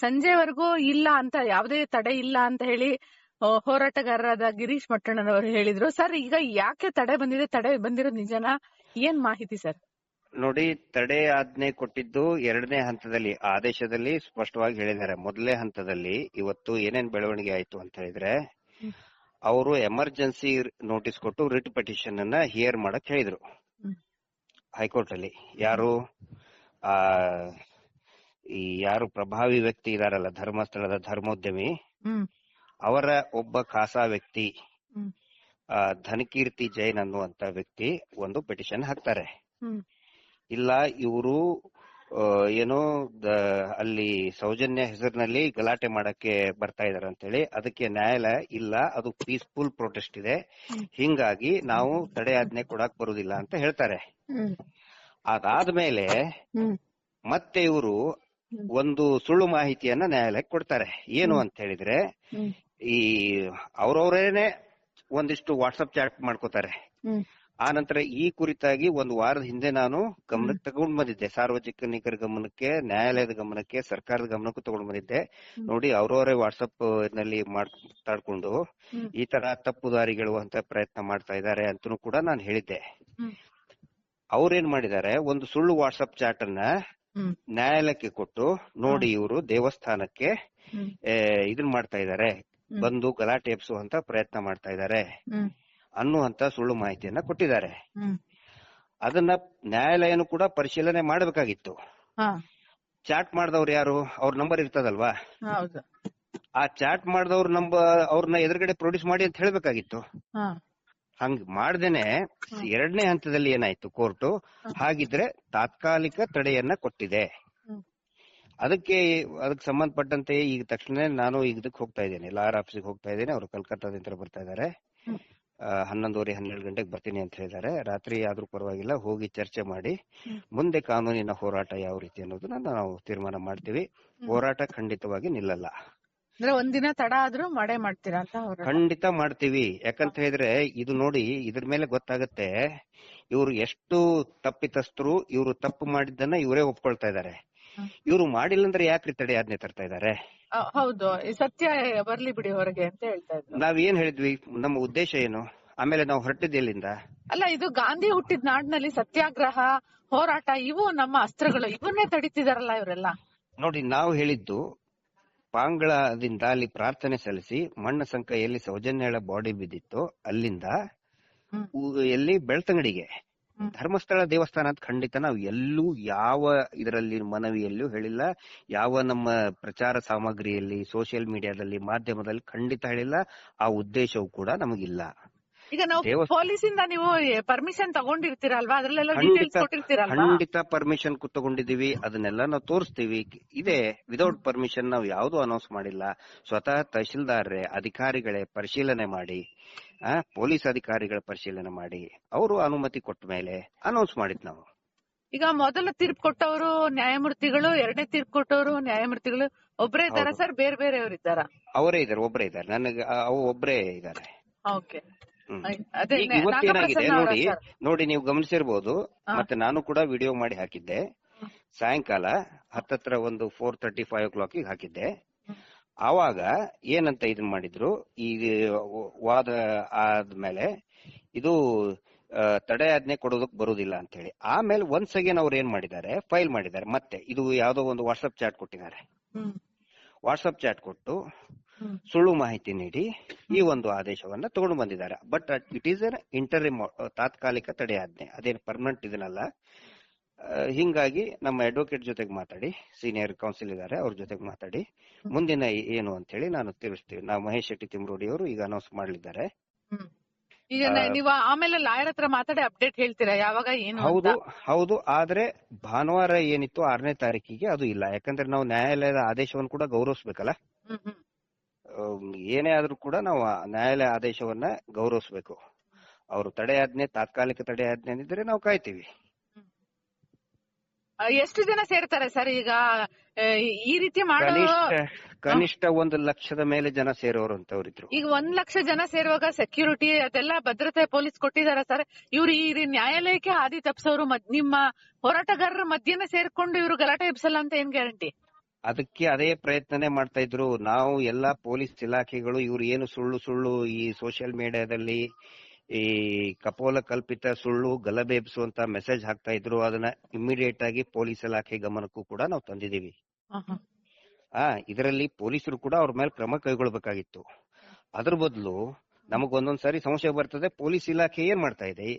ಸಂಜೆವರೆಗೂ ಇಲ್ಲ ಅಂತ ಯಾವುದೇ ತಡೆ ಇಲ್ಲ ಅಂತ ಹೇಳಿ ಹೋರಾಟಗಾರರಾದ ಗಿರೀಶ್ ಮಟ್ಟಣ್ಣನವರು ಹೇಳಿದ್ರು. ಸರ್ ಈಗ ಯಾಕೆ ತಡೆ ಬಂದಿದೆ? ತಡೆ ಬಂದಿರೋ ನಿಜನಾ? ಏನ್ ಮಾಹಿತಿ ಸರ್? ನೋಡಿ ತಡೆ ಆಜ್ಞೆ ಕೊಟ್ಟಿದ್ದು ಎರಡನೇ ಹಂತದಲ್ಲಿ ಆದೇಶದಲ್ಲಿ ಸ್ಪಷ್ಟವಾಗಿ ಹೇಳಿದ್ದಾರೆ. ಮೊದಲನೇ ಹಂತದಲ್ಲಿ ಇವತ್ತು ಏನೇನ್ ಬೆಳವಣಿಗೆ ಆಯ್ತು ಅಂತ ಹೇಳಿದ್ರೆ ಅವರು ಎಮರ್ಜೆನ್ಸಿ ನೋಟಿಸ್ ಕೊಟ್ಟು ರಿಟ್ ಪಿಟಿಷನ್ ಅನ್ನ ಹಿಯರ್ ಮಾಡಕ್ ಹೇಳಿದ್ರು. ಹೈಕೋರ್ಟ್ ಅಲ್ಲಿ ಯಾರು? ಆ ಈ ಯಾರು ಪ್ರಭಾವಿ ವ್ಯಕ್ತಿ ಇದಾರಲ್ಲ ಧರ್ಮಸ್ಥಳದ ಧರ್ಮೋದ್ಯಮಿ ಅವರ ಒಬ್ಬ ಖಾಸಾ ವ್ಯಕ್ತಿ ಧನಕೀರ್ತಿ ಜೈನ್ ಅನ್ನುವಂತ ವ್ಯಕ್ತಿ ಒಂದು ಪಿಟಿಷನ್ ಹಾಕ್ತಾರೆ. ಇಲ್ಲ ಇವರು ಏನೋ ಅಲ್ಲಿ ಸೌಜನ್ಯ ಹೆಸರಿನಲ್ಲಿ ಗಲಾಟೆ ಮಾಡಕ್ಕೆ ಬರ್ತಾ ಇದಾರೆ ಅಂತೇಳಿ ಅದಕ್ಕೆ ನ್ಯಾಯಾಲಯ ಇಲ್ಲ ಅದು ಪೀಸ್ಫುಲ್ ಪ್ರೊಟೆಸ್ಟ್ ಇದೆ. ಹಿಂಗಾಗಿ ನಾವು ತಡೆ ಆಜ್ಞೆ ಕೊಡಕ್ ಬರುದಿಲ್ಲ ಅಂತ ಹೇಳ್ತಾರೆ. ಅದಾದ್ಮೇಲೆ ಮತ್ತೆ ಇವರು. ಒಂದು ಸುಳ್ಳು ಮಾಹಿತಿಯನ್ನ ನ್ಯಾಯಾಲಯಕ್ಕೆ ಕೊಡ್ತಾರೆ. ಏನು ಅಂತ ಹೇಳಿದ್ರೆ ಈ ಅವ್ರವ್ರೇನೆ ಒಂದಿಷ್ಟು ವಾಟ್ಸಪ್ ಚಾಟ್ ಮಾಡ್ಕೋತಾರೆ. ಆ ನಂತರ ಈ ಕುರಿತಾಗಿ ಒಂದು ವಾರದ ಹಿಂದೆ ನಾನು ಗಮನಕ್ಕೆ ತಗೊಂಡ್ ಬಂದಿದ್ದೆ. ಸಾರ್ವಜನಿಕರ ಗಮನಕ್ಕೆ ನ್ಯಾಯಾಲಯದ ಗಮನಕ್ಕೆ ಸರ್ಕಾರದ ಗಮನಕ್ಕೂ ತಗೊಂಡ್ ಬಂದಿದ್ದೆ. ನೋಡಿ ಅವ್ರವರೇ ವಾಟ್ಸಪ್ನಲ್ಲಿ ಮಾತಾಡ್ಕೊಂಡು. ಈ ತರ ತಪ್ಪು ದಾರಿಗೆಳುವಂತ ಪ್ರಯತ್ನ ಮಾಡ್ತಾ ಇದ್ದಾರೆ ಅಂತನೂ ಕೂಡ ನಾನು ಹೇಳಿದ್ದೆ. ಅವ್ರೇನ್ ಮಾಡಿದ್ದಾರೆ ಒಂದು ಸುಳ್ಳು ವಾಟ್ಸಪ್ ಚಾಟ್ ಅನ್ನ ನ್ಯಾಯಾಲಯಕ್ಕೆ ಕೊಟ್ಟು ನೋಡಿ ಇವರು ದೇವಸ್ಥಾನಕ್ಕೆ ಇದನ್ನ ಇದನ್ ಮಾಡ್ತಾ ಇದ್ದಾರೆ. ಬಂದು ಗಲಾಟೆ ಎಬ್ಸುವಂತ ಪ್ರಯತ್ನ ಮಾಡ್ತಾ ಇದ್ದಾರೆ ಅನ್ನುವಂತ ಸುಳ್ಳು ಮಾಹಿತಿಯನ್ನ ಕೊಟ್ಟಿದ್ದಾರೆ. ಅದನ್ನ ನ್ಯಾಯಾಲಯನು ಕೂಡ ಪರಿಶೀಲನೆ ಮಾಡಬೇಕಾಗಿತ್ತು. ಚಾಟ್ ಮಾಡಿದವ್ರು ಯಾರು? ಅವ್ರ ನಂಬರ್ ಇರ್ತದಲ್ವಾ? ಆ ಚಾಟ್ ಮಾಡಿದವ್ರ ನಂಬರ್ ಅವ್ರನ್ನ ಎದುರುಗಡೆ ಪ್ರೊಡ್ಯೂಸ್ ಮಾಡಿ ಅಂತ ಹೇಳ್ಬೇಕಾಗಿತ್ತು. ಹಂಗ್ ಮಾಡ್ದೇನೆ ಎರಡನೇ ಹಂತದಲ್ಲಿ ಏನಾಯ್ತು ಕೋರ್ಟು? ಹಾಗಿದ್ರೆ ತಾತ್ಕಾಲಿಕ ತಡೆಯನ್ನ ಕೊಟ್ಟಿದೆ. ಅದಕ್ಕೆ ಅದಕ್ಕೆ ಸಂಬಂಧಪಟ್ಟಂತೆ ಈಗ ತಕ್ಷಣ ನಾನು ಈಗ ಇದಕ್ಕೆ ಹೋಗ್ತಾ ಇದ್ದೇನೆ. ಲಾರ್ ಆಫೀಸ್ಗೆ ಹೋಗ್ತಾ ಇದ್ದೇನೆ. ಅವರು ಕಲ್ಕತ್ತಾದಿಂದ ಬರ್ತಾ ಇದ್ದಾರೆ. ಹನ್ನೊಂದುವರೆ ಹನ್ನೆರಡು ಗಂಟೆಗೆ ಬರ್ತೀನಿ ಅಂತ ಹೇಳಿದ್ದಾರೆ. ರಾತ್ರಿ ಆದ್ರೂ ಪರವಾಗಿಲ್ಲ ಹೋಗಿ ಚರ್ಚೆ ಮಾಡಿ. ಮುಂದೆ ಕಾನೂನಿನ ಹೋರಾಟ ಯಾವ ರೀತಿ ಅನ್ನೋದನ್ನ ನಾವು ತೀರ್ಮಾನ ಮಾಡ್ತೀವಿ. ಹೋರಾಟ ಖಂಡಿತವಾಗಿ ನಿಲ್ಲಲ್ಲ. ಅಂದ್ರೆ ಒಂದಿನ ತಡ ಆದ್ರೂ ಮಾಡೇ ಮಾಡ್ತೀರಾ ಅಂತ ಅವ್ರು ಖಂಡಿತ ಮಾಡ್ತೀವಿ. ಯಾಕಂತ ಹೇಳಿದ್ರೆ ಇದು ನೋಡಿ ಇದ್ರ ಮೇಲೆ ಗೊತ್ತಾಗುತ್ತೆ ಇವ್ರು ಎಷ್ಟು ತಪ್ಪಿತಸ್ಥರು ಇವ್ರು ತಪ್ಪು ಮಾಡಿದ್ದನ್ನ ಇವರೇ ಒಪ್ಕೊಳ್ತಾ ಇದಾರೆ. ಇವ್ರು ಮಾಡಿಲ್ಲ ಅಂದ್ರೆ ಯಾಕ್ರಿ ತಡೆ ಆಜ್ಞೆ ತರ್ತಾ ಇದ್ದಾರೆ ಆ, ಹೌದು. ಈ ಸತ್ಯ ಬರ್ಲಿ ಬಿಡಿ ಹೊರಗೆ ಅಂತ ಹೇಳ್ತಾ ಇದ್ರು. ನಾವ್ ಏನ್ ಹೇಳಿದ್ವಿ? ನಮ್ಮ ಉದ್ದೇಶ ಏನು? ಆಮೇಲೆ ನಾವು ಹೊರಟಿದ್ದು ಎಲ್ಲಿಂದ? ಅಲ್ಲ ಇದು ಗಾಂಧಿ ಹುಟ್ಟಿದ ನಾಡಿನಲ್ಲಿ ಸತ್ಯಾಗ್ರಹ ಹೋರಾಟ ಇವು ನಮ್ಮ ಅಸ್ತ್ರಗಳು. ಇವನ್ನೇ ತಡಿತಿದಾರಲ್ಲ ಇವರೆಲ್ಲ? ನೋಡಿ ನಾವು ಹೇಳಿದ್ದು ಪಾಂಗಳದಿಂದ ಅಲ್ಲಿ ಪ್ರಾರ್ಥನೆ ಸಲ್ಲಿಸಿ ಮಣ್ಣ ಸಂಕ ಎಲ್ಲಿ ಸೌಜನ್ಯಳ ಬಾಡಿ ಬಿದ್ದಿತ್ತು. ಅಲ್ಲಿಂದ. ಎಲ್ಲಿ? ಬೆಳ್ತಂಗಡಿಗೆ. ಧರ್ಮಸ್ಥಳ ದೇವಸ್ಥಾನ ಅಂತ ಖಂಡಿತ ನಾವು ಎಲ್ಲೂ ಯಾವ ಇದರಲ್ಲಿ ಮನವಿಯಲ್ಲೂ ಹೇಳಿಲ್ಲ. ಯಾವ ನಮ್ಮ ಪ್ರಚಾರ ಸಾಮಗ್ರಿಯಲ್ಲಿ ಸೋಷಿಯಲ್ ಮೀಡಿಯಾದಲ್ಲಿ ಮಾಧ್ಯಮದಲ್ಲಿ ಖಂಡಿತ ಹೇಳಿಲ್ಲ. ಆ ಉದ್ದೇಶವೂ ಕೂಡ ನಮಗಿಲ್ಲ. ಈಗ ನಾವು ಪೊಲೀಸ್ ಪೊಲೀಸಿಂದ ನೀವು ಪರ್ಮಿಷನ್ ತಗೊಂಡಿರ್ತೀರಲ್ವಾ? ಅದ್ರಲ್ಲೆಲ್ಲ ಡೀಟೇಲ್ಸ್ ಕೊಟ್ಟಿರ್ತೀರಲ್ವಾ? ಖಂಡಿತ ಪರ್ಮಿಷನ್ ತಗೊಂಡಿದೀವಿ ಅದನ್ನೆಲ್ಲ ನಾವು ತೋರಿಸ್ತೀವಿ. ಇದೆ ವಿದೌಟ್ ಪರ್ಮಿಷನ್ ನಾವು ಯಾವ್ದು ಅನೌನ್ಸ್ ಮಾಡಿಲ್ಲ. ಸ್ವತಃ ತಹಶೀಲ್ದಾರ್ರೆ ಅಧಿಕಾರಿಗಳೇ ಪರಿಶೀಲನೆ ಮಾಡಿ ಆ ಪೊಲೀಸ್ ಅಧಿಕಾರಿಗಳ ಪರಿಶೀಲನೆ ಮಾಡಿ ಅವರು ಅನುಮತಿ ಕೊಟ್ಟ ಮೇಲೆ ಅನೌನ್ಸ್ ಮಾಡಿದ್ ನಾವು. ಈಗ ಮೊದಲ ತೀರ್ಪು ಕೊಟ್ಟವರು ನ್ಯಾಯಮೂರ್ತಿಗಳು ಎರಡನೇ ತೀರ್ಪು ಕೊಟ್ಟವರು ನ್ಯಾಯಮೂರ್ತಿಗಳು. ಒಬ್ಬರೇ ಇದ್ದಾರಾ ಸರ್? ಬೇರೆ ಬೇರೆಯವರು ಇದ್ದಾರಾ? ಅವರೇ ಇದ್ದಾರೆ ಒಬ್ಬರೇ ಇದ್ದಾರೆ. ನನಗೆ ಒಬ್ಬರೇ ಇದಾರೆ ಓಕೆ. ಈಗ ಇವತ್ತೇನಾಗಿದೆ ನೋಡಿ ನೋಡಿ ನೀವು ಗಮನಿಸಿರ್ಬೋದು ಮತ್ತೆ ನಾನು ಕೂಡ ವಿಡಿಯೋ ಮಾಡಿ ಹಾಕಿದ್ದೆ. ಸಾಯಂಕಾಲ ಹತ್ತತ್ರ ಒಂದು four thirty five o'clock ಹಾಕಿದ್ದೆ. ಆವಾಗ ಏನಂತ ಇದನ್ ಮಾಡಿದ್ರು ಈ ವಾದ ಆದ್ಮೇಲೆ ಇದು ತಡೆ ಆಜ್ಞೆ ಕೊಡೋದಕ್ ಬರುದಿಲ್ಲ ಅಂತ ಹೇಳಿ ಆಮೇಲೆ ಒನ್ಸ್ ಅಗೇನ್ ಅವ್ರು ಏನ್ ಮಾಡಿದ್ದಾರೆ ಫೈಲ್ ಮಾಡಿದ್ದಾರೆ. ಮತ್ತೆ ಇದು ಯಾವ್ದೋ ಒಂದು ವಾಟ್ಸ್ಆಪ್ ಚಾಟ್ ಕೊಟ್ಟಿದ್ದಾರೆ. ವಾಟ್ಸ್ಆಪ್ ಚಾಟ್ ಕೊಟ್ಟು. ಸುಳ್ಳು ಮಾಹಿತಿ ನೀಡಿ ಈ ಒಂದು ಆದೇಶವನ್ನ ತಗೊಂಡು ಬಂದಿದ್ದಾರೆ. But it is an interim ತಾತ್ಕಾಲಿಕ ತಡೆ ಆಜ್ಞೆ. ಅದೇನು ಪರ್ಮನೆಂಟ್ ಇದನ್ನಲ್ಲ. ಹಿಂಗಾಗಿ ನಮ್ಮ ಅಡ್ವೊಕೇಟ್ ಜೊತೆಗೆ ಮಾತಾಡಿ ಸೀನಿಯರ್ ಕೌನ್ಸಿಲ್ ಇದ್ದಾರೆ ಅವ್ರ ಜೊತೆಗೆ ಮಾತಾಡಿ. ಮುಂದಿನ ಏನು ಅಂತ ಹೇಳಿ ನಾನು ತಿಳಿಸ್ತೀವಿ. ನಾವು ಮಹೇಶ್ ಶೆಟ್ಟಿ ತಿಮ್ರೋಡಿ ಅವರು ಈಗ ಅನೌನ್ಸ್ ಮಾಡಲಿದ್ದಾರೆ. ಈಗ ನೀವು ಆಮೇಲೆ ಲಾಯರ್ ಹತ್ರ ಮಾತಾಡಿ ಅಪ್ಡೇಟ್ ಹೇಳ್ತೀರಾ? ಯಾವಾಗ ಏನು ಹೌದು ಹೌದು. ಆದ್ರೆ ಭಾನುವಾರ ಏನಿತ್ತು ಆರನೇ ತಾರೀಕಿಗೆ ಅದು ಇಲ್ಲ. ಯಾಕಂದ್ರೆ ನಾವು ನ್ಯಾಯಾಲಯದ ಆದೇಶವನ್ನು ಕೂಡ ಗೌರವಿಸಬೇಕಲ್ಲ. ಏನೇ ಆದ್ರೂ ಕೂಡ ನಾವು ನ್ಯಾಯಾಲಯ ಆದೇಶವನ್ನ ಗೌರವಿಸಬೇಕು. ಅವರು ತಡೆಯಾಜ್ಞೆ ತಾತ್ಕಾಲಿಕ ತಡೆಯಾಜ್ಞೆ ಇದ್ರೆ ನಾವು ಕಾಯ್ತೀವಿ. ಎಷ್ಟು ಜನ ಸೇರ್ತಾರೆ ಸರ್ ಈಗ? ಈ ರೀತಿ ಮಾಡೋ ಕನಿಷ್ಠ ಒಂದು ಲಕ್ಷದ ಮೇಲೆ ಜನ ಸೇರೋರು ಅಂತವ್ರಿದ್ರು ಈಗ ಒಂದ್ ಲಕ್ಷ ಜನ ಸೇರುವಾಗ ಸೆಕ್ಯೂರಿಟಿ ಅದೆಲ್ಲ ಭದ್ರತೆ ಪೊಲೀಸ್ ಕೊಟ್ಟಿದಾರ ಸರ್. ಇವ್ರು ಈ ನ್ಯಾಯಾಲಯಕ್ಕೆ ಹಾದಿ ತಪ್ಪಿಸೋರು ನಿಮ್ಮ ಹೋರಾಟಗಾರರ ಮಧ್ಯೆನೆ ಸೇರ್ಕೊಂಡು ಇವ್ರು ಗಲಾಟೆ ಎಬ್ಸಲ್ಲ ಅಂತ ಏನ್ ಗ್ಯಾರಂಟಿ? ಅದಕ್ಕೆ ಅದೇ ಪ್ರಯತ್ನನೇ ಮಾಡ್ತಾ ಇದ್ರು. ನಾವು ಎಲ್ಲಾ ಪೊಲೀಸ್ ಇಲಾಖೆಗಳು ಇವ್ರು ಏನು ಸುಳ್ಳು ಸುಳ್ಳು ಈ ಸೋಷಿಯಲ್ ಮೀಡಿಯಾದಲ್ಲಿ ಈ ಕಪೋಲ ಕಲ್ಪಿತ ಸುಳ್ಳು ಗಲಭೆ ಎಬ್ಸುವಂತ ಮೆಸೇಜ್ ಹಾಕ್ತಾ ಇದ್ರು. ಅದನ್ನ ಇಮಿಡಿಯೇಟ್ ಆಗಿ ಪೊಲೀಸ್ ಇಲಾಖೆ ಗಮನಕ್ಕೂ ಕೂಡ ನಾವು ತಂದಿದೀವಿ ಆ ಇದರಲ್ಲಿ ಪೊಲೀಸರು ಕೂಡ ಅವ್ರ ಮೇಲೆ ಕ್ರಮ ಕೈಗೊಳ್ಬೇಕಾಗಿತ್ತು. ಅದ್ರ ಬದಲು ನಮಗ್ ಒಂದೊಂದ್ ಸಾರಿ ಸಂಶಯ ಬರ್ತದೆ ಪೊಲೀಸ್ ಇಲಾಖೆ ಏನ್ ಮಾಡ್ತಾ ಇದೆ?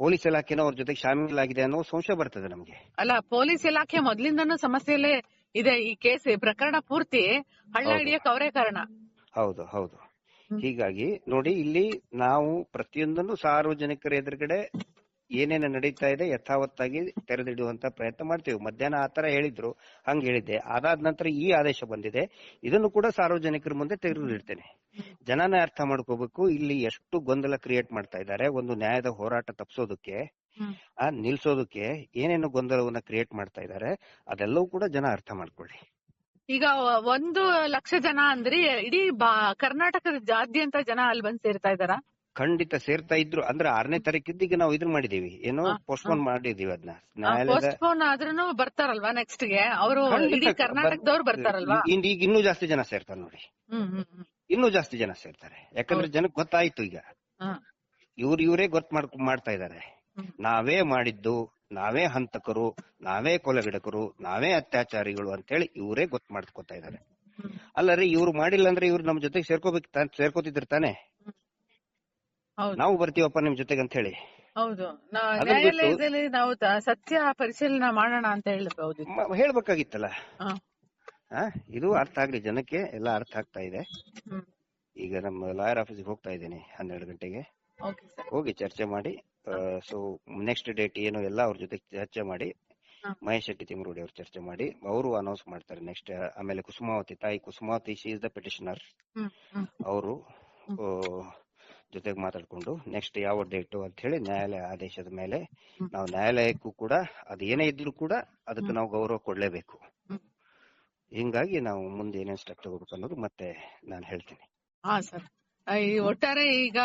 ಪೊಲೀಸ್ ಇಲಾಖೆನ ಅವ್ರ ಜೊತೆಗೆ ಶಾಮೀಲಾಗಿದೆ ಅನ್ನೋ ಸಂಶಯ ಬರ್ತದೆ ನಮ್ಗೆ. ಅಲ್ಲ ಪೊಲೀಸ್ ಇಲಾಖೆ ಮೊದ್ಲಿಂದನೂ ಸಮಸ್ಯೆಯಲ್ಲೇ ಇದೆ ಈ ಕೇಸ್ ಪ್ರಕರಣ ಪೂರ್ತಿ ಹಳ್ಳ. ಹಿಡಿಯಕ್ ಅವರೇ ಕಾರಣ. ಹೌದು ಹೌದು. ಹೀಗಾಗಿ ನೋಡಿ ಇಲ್ಲಿ ನಾವು ಪ್ರತಿಯೊಂದನ್ನು ಸಾರ್ವಜನಿಕರ ಎದುರುಗಡೆ ಏನೇನು ನಡೀತಾ ಇದೆ ಯಥಾವತ್ತಾಗಿ ತೆರೆದಿಡುವಂತ ಪ್ರಯತ್ನ ಮಾಡ್ತೀವಿ. ಮಧ್ಯಾಹ್ನ ಆತರ ಹೇಳಿದ್ರು ಹಂಗ ಹೇಳಿದ್ದೆ. ಅದಾದ ನಂತರ ಈ ಆದೇಶ ಬಂದಿದೆ. ಇದನ್ನು ಕೂಡ ಸಾರ್ವಜನಿಕರ ಮುಂದೆ ತೆಗೆದಿಡ್ತೇನೆ ಜನನೇ ಅರ್ಥ ಮಾಡ್ಕೋಬೇಕು. ಇಲ್ಲಿ ಎಷ್ಟು ಗೊಂದಲ ಕ್ರಿಯೇಟ್ ಮಾಡ್ತಾ ಇದ್ದಾರೆ. ಒಂದು ನ್ಯಾಯದ ಹೋರಾಟ ತಪ್ಪಿಸೋದಕ್ಕೆ. ಆ ನಿಲ್ಸೋದಕ್ಕೆ ಏನೇನು ಗೊಂದಲವನ್ನ ಕ್ರಿಯೇಟ್ ಮಾಡ್ತಾ ಇದ್ದಾರೆ ಅದೆಲ್ಲವೂ ಕೂಡ ಜನ ಅರ್ಥ ಮಾಡ್ಕೊಳ್ಳಿ. ಈಗ ಒಂದು ಲಕ್ಷ ಜನ ಅಂದ್ರೆ ಇಡೀ ಕರ್ನಾಟಕದ ಜಾದ್ಯಂತ ಜನ ಅಲ್ಲಿ ಬಂದ್ ಸೇರ್ತಾ ಇದಾರ ಖಂಡಿತ ಸೇರ್ತಾ ಇದ್ರು. ಅಂದ್ರೆ ಆರನೇ ತಾರೀಕಿದ್ದೀಗ ನಾವು ಇದನ್ನ ಮಾಡಿದೀವಿ. ಏನೋ ಪೋಸ್ಟ್ಪೋನ್ ಮಾಡಿದೀವಿ ಅದನ್ನ ಪೋಸ್ಟ್ಪೋನ್ ಪೋಸ್ಟ್ ಪೋನ್ ಆದ್ರೂ ಬರ್ತಾರಲ್ವಾ ನೆಕ್ಸ್ಟ್ಗೆ? ಅವರು ಇಡೀ ಕರ್ನಾಟಕದವ್ರು ಬರ್ತಾರಲ್ವಾ? ಈಗ ಇನ್ನೂ ಜಾಸ್ತಿ ಜನ ಸೇರ್ತಾರೆ ನೋಡಿ. ಇನ್ನೂ ಜಾಸ್ತಿ ಜನ ಸೇರ್ತಾರೆ. ಯಾಕಂದ್ರೆ ಜನಕ್ಕೆ ಗೊತ್ತಾಯ್ತು ಈಗ. ಇವ್ರ ಇವ್ರು ಗೊತ್ತ ಮಾಡ್ತಾ ಇದ್ದಾರೆ ಹ್ಮ್. ನಾವೇ ಮಾಡಿದ್ದು ನಾವೇ ಹಂತಕರು ನಾವೇ ಕೊಲೆಗಡಕರು ನಾವೇ ಅತ್ಯಾಚಾರಿಗಳು ಅಂತೇಳಿ ಇವರೇ ಗೊತ್ತ ಮಾಡ್ಕೋತಾ ಇದ್ದಾರೆ. ಹ್ಮ್. ಅಲ್ಲರಿ ಇವ್ರು ಮಾಡಿಲ್ಲ ಅಂದ್ರೆ ಇವ್ರು ನಮ್ ಜೊತೆಗೆ ಸೇರ್ಕೋಬೇಕು ಸೇರ್ಕೋತಿದ್ರು ತಾನೆ? ನಾವು ಬರ್ತೀವಪ್ಪ ನಿಮ್ ಜೊತೆಗೆ ಅಂತ ಹೇಳಿ ಹೌದು ನ್ಯಾಯಾಲಯದಲ್ಲಿ ನಾವು ಸತ್ಯ ಪರಿಶೀಲನೆ ಮಾಡೋಣ ಅಂತ ಹೇಳಬಹುದು ಹೇಳ್ಬೇಕಾಗಿತ್ತಲ್ಲ? ಇದು ಅರ್ಥ ಆಗ್ಲಿ ಜನಕ್ಕೆ ಎಲ್ಲ ಅರ್ಥ ಆಗ್ತಾ ಇದೆ. ಈಗ ನಮ್ಮ ಲಾಯರ್ ಆಫೀಸ್ಗೆ ಹೋಗ್ತಾ ಇದ್ದೀನಿ ಹನ್ನೆರಡು ಗಂಟೆಗೆ. ಹೋಗಿ ಚರ್ಚೆ ಮಾಡಿ. ಸೊ ನೆಕ್ಸ್ಟ್ ಡೇಟ್ ಏನು ಎಲ್ಲ ಅವ್ರ ಜೊತೆ ಚರ್ಚೆ ಮಾಡಿ. ಮಹೇಶ್ ಶೆಟ್ಟಿ ತಿಮರೋಡಿ ಅವ್ರು ಚರ್ಚೆ ಮಾಡಿ ಅವರು ಅನೌನ್ಸ್ ಮಾಡ್ತಾರೆ ನೆಕ್ಸ್ಟ್ ಆಮೇಲೆ ಕುಸುಮಾವತಿ ತಾಯಿ Kusumavathi she is the petitioner ಅವರು ಜೊತೆಗೆ ಮಾತಾಡ್ಕೊಂಡು ನೆಕ್ಸ್ಟ್ ಯಾವ ಡೇಟು ಅಂತ ಹೇಳಿ ನ್ಯಾಯಾಲಯ ಆದೇಶದ ಮೇಲೆ ನಾವು ನ್ಯಾಯಾಲಯಕ್ಕೂ ಕೂಡ ಅದೇನೇ ಏನೇ ಇದ್ರೂ ಕೂಡ ಅದಕ್ಕೆ ನಾವು ಗೌರವ ಕೊಡ್ಲೇಬೇಕು. ಹಿಂಗಾಗಿ ನಾವು ಮುಂದೆ ಏನೇನ್ ಸ್ಟೆಪ್ ತಗೋಬೇಕು ಅನ್ನೋದು ಮತ್ತೆ ನಾನು ಹೇಳ್ತೀನಿ. ಹಾ ಸರ್. ಈ ಒಟ್ಟಾರೆ ಈಗ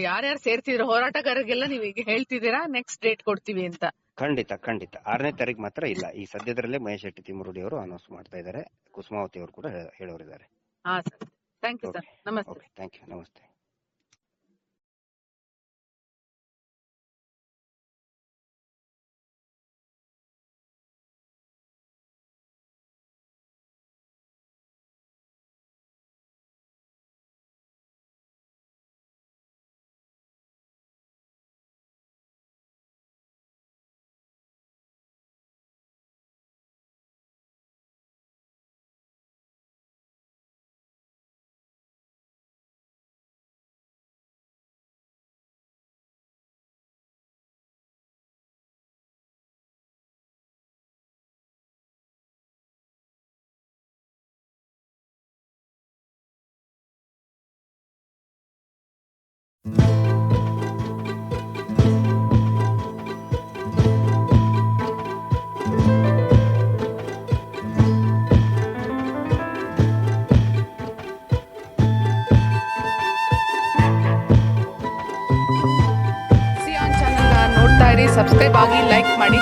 ಯಾರ್ಯಾರು ಸೇರ್ತಿದ್ರು ಹೋರಾಟಗಾರರಿಗೆಲ್ಲ ನೀವ್ ಈಗ ಹೇಳ್ತಿದ್ದೀರಾ? ನೆಕ್ಸ್ಟ್ ಡೇಟ್ ಕೊಡ್ತೀವಿ ಅಂತ. ಖಂಡಿತ ಖಂಡಿತ. ಆರನೇ ತಾರೀಕು ಮಾತ್ರ ಇಲ್ಲ. ಈ ಸದ್ಯದಲ್ಲೇ ಮಹೇಶ್ ಶೆಟ್ಟಿ ತಿಮ್ಮರುಡಿ ಅವರು ಅನೌನ್ಸ್ ಮಾಡ್ತಾ ಇದ್ದಾರೆ. ಕುಸುಮಾವತಿ ಅವರು ಕೂಡ ಹೇಳೋರಿದ್ದಾರೆ. ಹಾ ಸರ್. ಥ್ಯಾಂಕ್ ಯು ಸರ್ ನಮಸ್ತೆ.